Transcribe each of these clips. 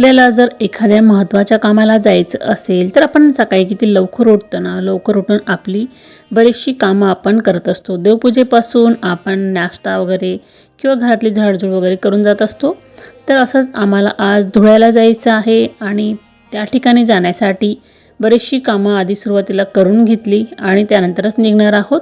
आपल्याला जर एखाद्या महत्त्वाच्या कामाला जायचं असेल तर आपण सकाळी किती लवकर उठतो ना? लवकर उठून आपली बरीचशी कामं आपण करत असतो. देवपूजेपासून आपण नाश्ता वगैरे किंवा घरातली झाडझूड वगैरे करून जात असतो. तर असंच आम्हाला आज धुळ्याला जायचं आहे आणि त्या ठिकाणी जाण्यासाठी बरीचशी कामं आधी सुरुवातीला करून घेतली आणि त्यानंतरच निघणार आहोत.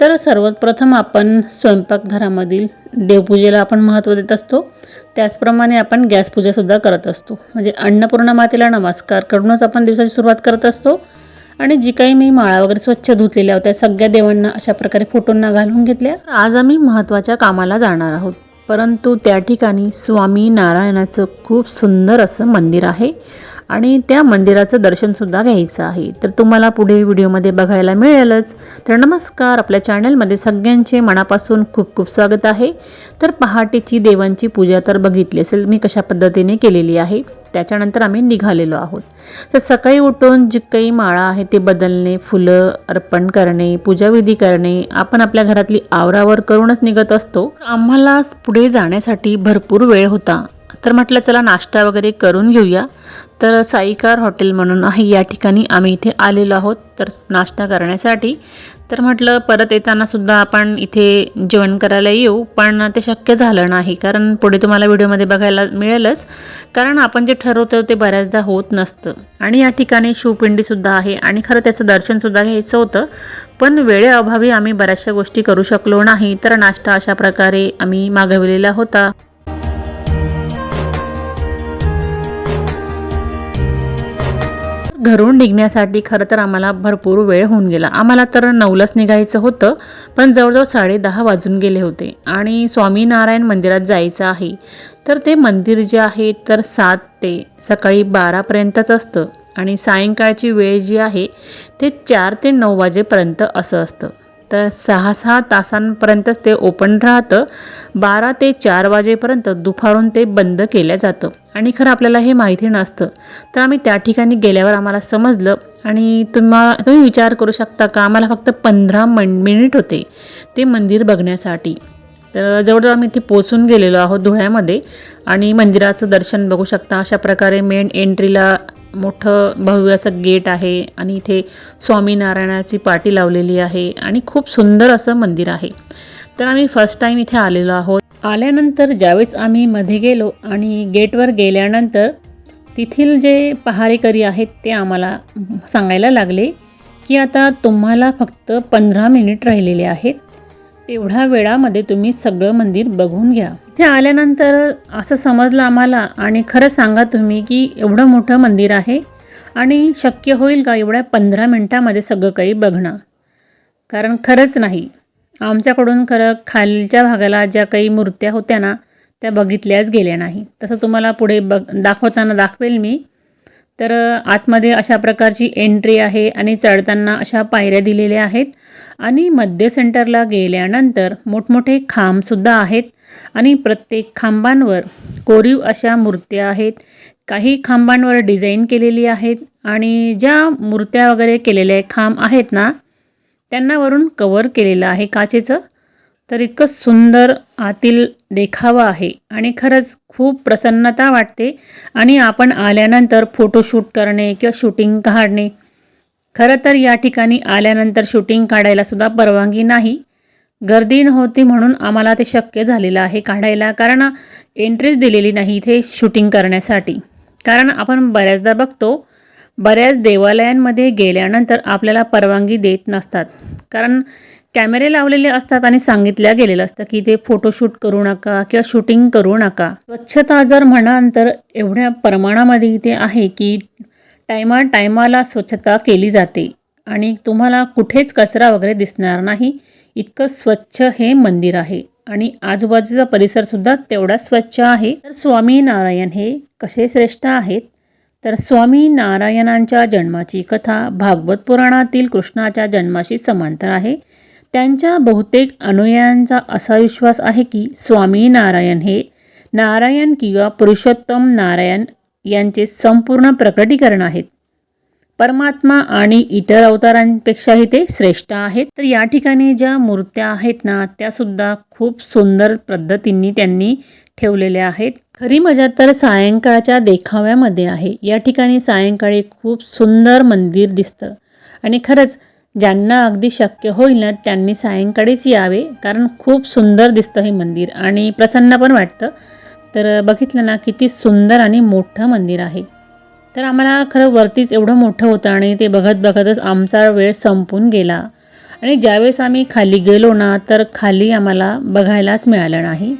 तर सर्वात प्रथम आपण स्वयंपाकघरामधील देवपूजेला आपण महत्त्व देत असतो. त्याचप्रमाणे आपण गॅस पूजासुद्धा करत असतो. म्हणजे अन्नपूर्णा मातेला नमस्कार करूनच आपण दिवसाची सुरुवात करत असतो. आणि जी काही मी माळा वगैरे स्वच्छ धुतलेल्या होत्या सगळ्या देवांना अशा प्रकारे फोटोंना घालून घेतल्या. आज आम्ही महत्त्वाच्या कामाला जाणार आहोत. परंतु त्या ठिकाणी स्वामी नारायणाचं खूप सुंदर असं मंदिर आहे. आणि त्या मंदिराचं दर्शनसुद्धा घ्यायचं आहे. तर तुम्हाला पुढे व्हिडिओमध्ये बघायला मिळेलच. तर नमस्कार आपल्या चॅनलमध्ये सगळ्यांचे मनापासून खूप खूप स्वागत आहे. तर पहाटेची देवांची पूजा तर बघितली असेल मी कशा पद्धतीने केलेली आहे त्याच्यानंतर आम्ही निघालेलो आहोत. तर सकाळी उठून जी काही माळा आहे ते बदलणे फुलं अर्पण करणे पूजाविधी करणे आपण आपल्या घरातली आवरावर करूनच निघत असतो. आम्हाला पुढे जाण्यासाठी भरपूर वेळ होता. तर म्हटलं चला नाश्ता वगैरे करून घेऊया. तर साईकार हॉटेल म्हणून आहे. या ठिकाणी आम्ही इथे आलेलो आहोत. तर नाश्ता करण्यासाठी. तर म्हटलं परत येताना सुद्धा आपण इथे जेवण करायला येऊ. पण ते शक्य झालं नाही. कारण पुढे तुम्हाला व्हिडिओमध्ये बघायला मिळेलच. कारण आपण जे ठरवतो ते बऱ्याचदा होत नसतं. आणि या ठिकाणी शिवपिंडीसुद्धा आहे. आणि खरं त्याचं दर्शनसुद्धा घ्यायचं होतं. पण वेळेअभावी आम्ही बऱ्याचशा गोष्टी करू शकलो नाही. तर नाश्ता अशा प्रकारे आम्ही मागविलेला होता. घरून निघण्यासाठी खरं तर आम्हाला भरपूर वेळ होऊन गेला. आम्हाला तर नऊलाच निघायचं होतं पण जवळजवळ साडे दहा वाजून गेले होते आणि स्वामीनारायण मंदिरात जायचं आहे. तर ते मंदिर जे आहे तर सात ते सकाळी बारापर्यंतच असतं आणि सायंकाळची वेळ जी आहे ते चार ते नऊ वाजेपर्यंत असं असतं. तर सहा सहा तासांपर्यंतच ते ओपन राहतं. बारा ते चार वाजेपर्यंत दुपारून ते बंद केलं जातं. आणि खरं आपल्याला हे माहिती नसतं. तर आम्ही त्या ठिकाणी गेल्यावर आम्हाला समजलं. आणि तुम्हा तुम्ही विचार करू शकता का? आम्हाला फक्त पंधरा मन मिनिट होते ते मंदिर बघण्यासाठी. तर जवळजवळ आम्ही इथे पोचून गेलेलो आहोत धुळ्यामध्ये. आणि मंदिराचं दर्शन बघू शकता. अशा प्रकारे मेन एंट्रीला मोठं भव्य असं गेट आहे आणि इथे स्वामीनारायणाची पाटी लावलेली आहे आणि खूप सुंदर असं मंदिर आहे. तर आम्ही फर्स्ट टाईम इथे आलेलो आहोत. आल्यानंतर ज्यावेळेस आम्ही मध्ये गेलो आणि गेटवर गेल्यानंतर तेथील जे पहारेकरी आहेत ते आम्हाला सांगायला लागले की आता तुम्हाला फक्त पंधरा मिनिट राहिलेले आहेत. तेवढ्या वेळामध्ये तुम्ही सगळं मंदिर बघून घ्या. इथे आल्यानंतर असं समजलं आम्हाला आणि खरं सांगा तुम्ही की एवढं मोठं मंदिर आहे आणि शक्य होईल का एवढ्या पंधरा मिनटामध्ये सगळं काही बघणं? कारण खरंच नाही. आमच्याकडून खरं खालच्या भागाला ज्या काही मूर्त्या होत्या ना त्या बघितल्याच गेल्या नाही. तसं तुम्हाला पुढे बघ दाखवताना दाखवेल मी. तर आतमध्ये अशा प्रकारची एंट्री आहे आणि चढताना अशा पायऱ्या दिलेल्या आहेत आणि मध्य सेंटरला गेल्यानंतर मोठमोठे खांबसुद्धा आहेत आणि प्रत्येक खांबांवर कोरीव अशा मूर्त्या आहेत. काही खांबांवर डिझाईन केलेली आहेत आणि ज्या मूर्त्या वगैरे केलेल्या खांब आहेत ना त्यांना वरून कवर केलेलं आहे काचेचं. तर इतकं सुंदर आतील देखावा आहे आणि खरंच खूप प्रसन्नता वाटते. आणि आपण आल्यानंतर फोटोशूट करणे किंवा शूटिंग काढणे. खरं तर या ठिकाणी आल्यानंतर शूटिंग काढायलासुद्धा परवानगी नाही. गर्दी नव्हती म्हणून आम्हाला ते शक्य झालेलं आहे काढायला कारण एंट्रीच दिलेली नाही इथे शूटिंग करण्यासाठी. कारण आपण बऱ्याचदा बघतो बऱ्याच देवालयांमध्ये गेल्यानंतर आपल्याला परवानगी देत नसतात. कारण कॅमेरे लावलेले असतात आणि सांगितल्या गेलेलं असतं की ते फोटोशूट करू नका किंवा शूटिंग करू नका. स्वच्छता जर म्हणाल तर एवढ्या प्रमाणामध्ये इथे आहे की टायमा टायमाला स्वच्छता केली जाते आणि तुम्हाला कुठेच कचरा वगैरे दिसणार नाही. इतकं स्वच्छ हे मंदिर आहे आणि आजूबाजूचा परिसरसुद्धा तेवढा स्वच्छ आहे. तर स्वामी नारायण हे कसे श्रेष्ठ आहेत? तर स्वामी नारायणांच्या जन्माची कथा भागवत पुराणातील कृष्णाच्या जन्माशी समांतर आहे. त्यांच्या बहुतेक अनुयायांचा असा विश्वास आहे की स्वामी नारायण हे नारायण किंवा पुरुषोत्तम नारायण यांचे संपूर्ण प्रकटीकरण आहेत. परमात्मा आणि इतर अवतारांपेक्षाही ते श्रेष्ठ आहेत. तर या ठिकाणी ज्या मूर्त्या आहेत ना त्यासुद्धा खूप सुंदर पद्धतींनी त्यांनी ठेवलेल्या आहेत. खरी मजा तर सायंकाळच्या देखाव्यामध्ये आहे. या ठिकाणी सायंकाळी खूप सुंदर मंदिर दिसतं. आणि खरंच ज्यांना अगदी शक्य होईल ना त्यांनी सायंकाळीच यावे. कारण खूप सुंदर दिसतं हे मंदिर आणि प्रसन्न पण वाटतं. तर बघितलं ना किती सुंदर आणि मोठं मंदिर आहे. तर आम्हाला खरं वरतीच एवढं मोठं होतं आणि ते बघत बघतच आमचा वेळ संपून गेला. आणि ज्यावेळेस आम्ही खाली गेलो ना तर खाली आम्हाला बघायलाच मिळालं नाही.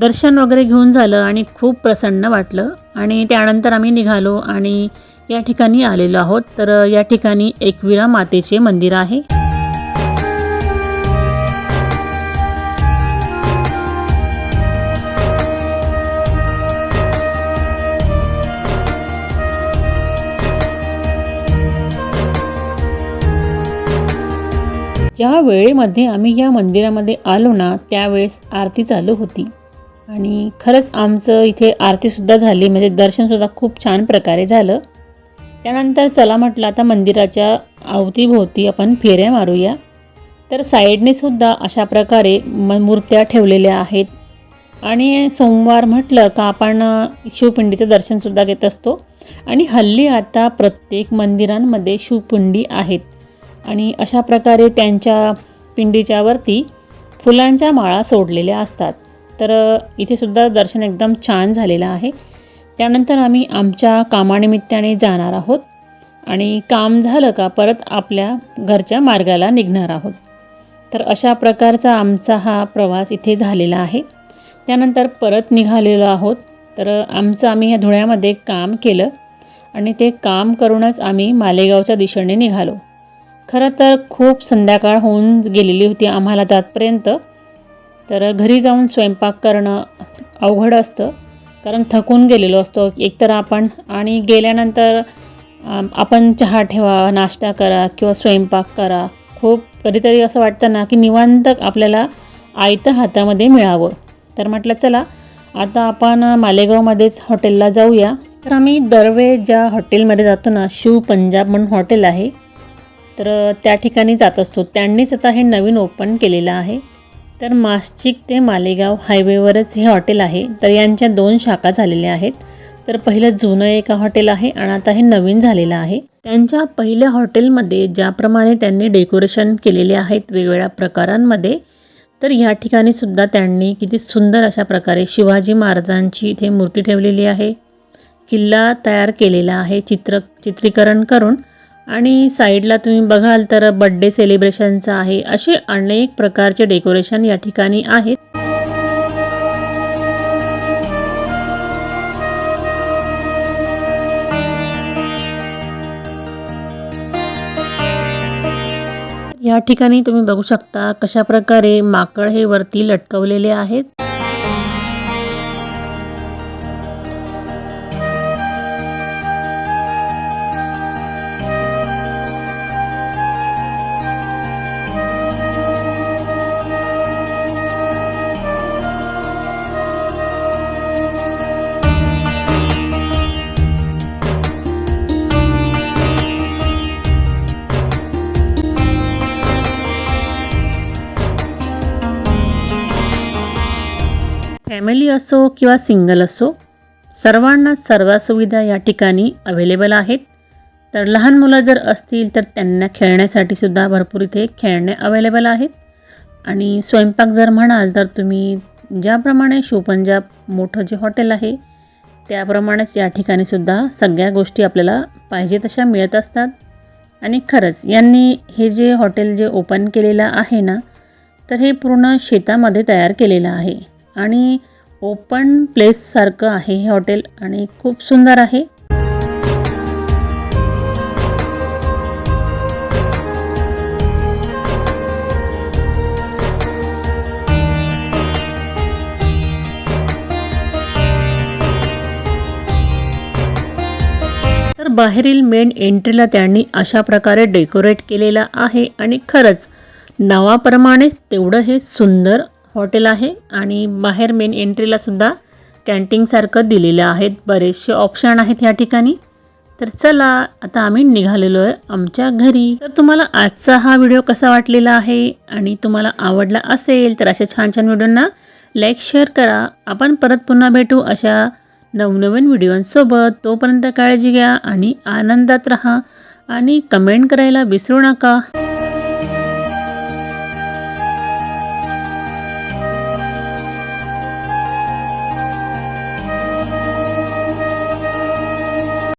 दर्शन वगैरे घेऊन झालं आणि खूप प्रसन्न वाटलं. आणि त्यानंतर आम्ही निघालो आणि या ठिकाणी आलेलो आहोत. तर या ठिकाणी एकविरा मातेचे मंदिर आहे. ज्या वेळेमध्ये आम्ही या मंदिरामध्ये आलो ना त्यावेळेस आरती चालू होती. आणि खरंच आमचं इथे आरतीसुद्धा झाली म्हणजे दर्शनसुद्धा खूप छान प्रकारे झालं. त्यानंतर चला म्हटलं आता मंदिराच्या अवतीभोवती आपण फेऱ्या मारूया. तर साईडने सुद्धा अशा प्रकारे म मूर्त्या ठेवलेल्या आहेत. आणि सोमवार म्हटलं का आपण शिवपिंडीचं दर्शनसुद्धा घेत असतो. आणि हल्ली आता प्रत्येक मंदिरांमध्ये शिवपिंडी आहेत. आणि अशा प्रकारे त्यांच्या पिंडीच्यावरती फुलांच्या माळा सोडलेल्या असतात. तर इथे सुद्धा दर्शन एकदम छान झालेलं आहे. त्यानंतर आम्ही आमच्या कामानिमित्ताने जाणार आहोत आणि काम झालं का परत आपल्या घरच्या मार्गाला निघणार आहोत. तर अशा प्रकारचा आमचा हा प्रवास इथे झालेला आहे. त्यानंतर परत निघालेलो आहोत. तर आमचं आम्ही ह्या धुळ्यामध्ये काम केलं आणि ते काम करूनच आम्ही मालेगावच्या दिशेने निघालो. खरं तर खूप संध्याकाळ होऊन गेलेली होती आम्हाला जातपर्यंत. तर घरी जाऊन स्वयंपाक करणं अवघड असतं. कारण थकून गेलेलो असतो. एकतर आपण आणि गेल्यानंतर आपण चहा ठेवा नाश्ता करा किंवा स्वयंपाक करा. खूप कधीतरी असं वाटतं ना की निवांत आपल्याला आयतं हातामध्ये मिळावं. तर म्हटलं चला आता आपण मालेगावमध्येच हॉटेलला जाऊया. तर आम्ही दरवेळेस ज्या हॉटेलमध्ये जातो ना शिव पंजाब म्हणून हॉटेल आहे. तर त्या ठिकाणी जात असतो. त्यांनीच आता हे नवीन ओपन केलेलं आहे. तर मास्चिक ते मालेगाव हायवेवरच हे हॉटेल आहे. तर यांच्या दोन शाखा झालेल्या आहेत. तर पहिलं जुनं एक हॉटेल आहे आणि आता हे नवीन झालेलं आहे. त्यांच्या पहिल्या हॉटेलमध्ये ज्याप्रमाणे त्यांनी डेकोरेशन केलेले आहेत वेगवेगळ्या प्रकारांमध्ये तर या ठिकाणी सुद्धा त्यांनी किती सुंदर अशा प्रकारे शिवाजी महाराजांची इथे मूर्ती ठेवलेली आहे. किल्ला तयार केलेला आहे चित्र चित्रीकरण करून. आणि साईडला तुम्ही बघाल तर बड्डे सेलिब्रेशनचा आहे. असे अनेक प्रकारचे डेकोरेशन या ठिकाणी आहेत. या ठिकाणी तुम्ही बघू शकता कशा प्रकारे माकड हे वरती लटकवलेले आहेत. फॅमिली असो किंवा सिंगल असो सर्वांना सर्व सुविधा या ठिकाणी अवेलेबल आहेत. तर लहान मुलं जर असतील तर त्यांना खेळण्यासाठी सुद्धा भरपूर इथे खेळणे अवेलेबल आहेत. आणि स्वयंपाक जर म्हणाल तर तुम्ही ज्याप्रमाणे शिवपंजाब मोठं जे हॉटेल आहे त्याप्रमाणेच या ठिकाणी सुद्धा सगळ्या गोष्टी आपल्याला पाहिजे तशा मिळत असतात. आणि खरंच यांनी हे जे हॉटेल जे ओपन केलेलं आहे ना तर हे पूर्ण शेतामध्ये तयार केलेलं आहे. आणि ओपन प्लेस सारखं आहे हे हॉटेल आणि खूप सुंदर आहे. तर बाहेरील मेन एंट्रीला त्यांनी अशा प्रकारे डेकोरेट केलेला आहे आणि खरंच नावाप्रमाणे तेवढं हे सुंदर हॉटेल आहे आणि बाहेर मेन एंट्रीला सुद्धा कॅन्टीनसारखं दिलेलं आहेत. बरेचसे ऑप्शन आहेत या ठिकाणी. तर चला आता आम्ही निघालेलो आहे आमच्या घरी. तर तुम्हाला आजचा हा व्हिडिओ कसा वाटलेला आहे आणि तुम्हाला आवडला असेल तर अशा छान छान व्हिडिओंना लाईक शेअर करा. आपण परत पुन्हा भेटू अशा नवनवीन व्हिडिओंसोबत तोपर्यंत काळजी घ्या आणि आनंदात राहा आणि कमेंट करायला विसरू नका.